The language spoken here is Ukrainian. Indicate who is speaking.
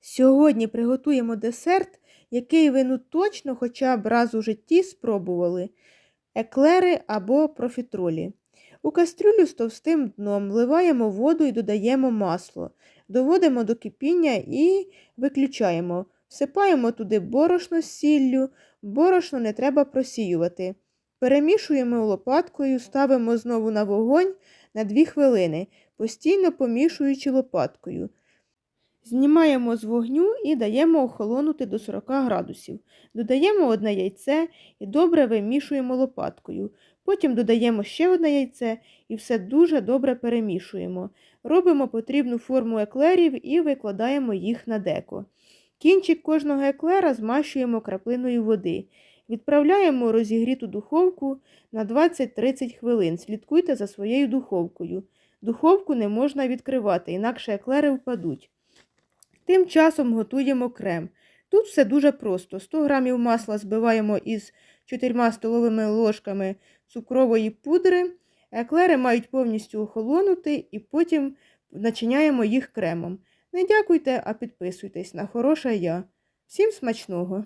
Speaker 1: Сьогодні приготуємо десерт, який ви ну точно хоча б раз у житті спробували еклери або профітролі. У кастрюлю з товстим дном вливаємо воду і додаємо масло, доводимо до кипіння і виключаємо. Всипаємо туди борошно з сіллю, борошно не треба просіювати. Перемішуємо лопаткою, ставимо знову на вогонь на 2 хвилини, постійно помішуючи лопаткою. Знімаємо з вогню і даємо охолонути до 40 градусів. Додаємо одне яйце і добре вимішуємо лопаткою. Потім додаємо ще одне яйце і все дуже добре перемішуємо. Робимо потрібну форму еклерів і викладаємо їх на деко. Кінчик кожного еклера змащуємо краплиною води. Відправляємо розігріту духовку на 20-30 хвилин. Слідкуйте за своєю духовкою. Духовку не можна відкривати, інакше еклери впадуть. Тим часом готуємо крем. Тут все дуже просто. 100 г масла збиваємо із 4 столовими ложками цукрової пудри. Еклери мають повністю охолонути і потім начиняємо їх кремом. Не дякуйте, а підписуйтесь на хороше я. Всім смачного!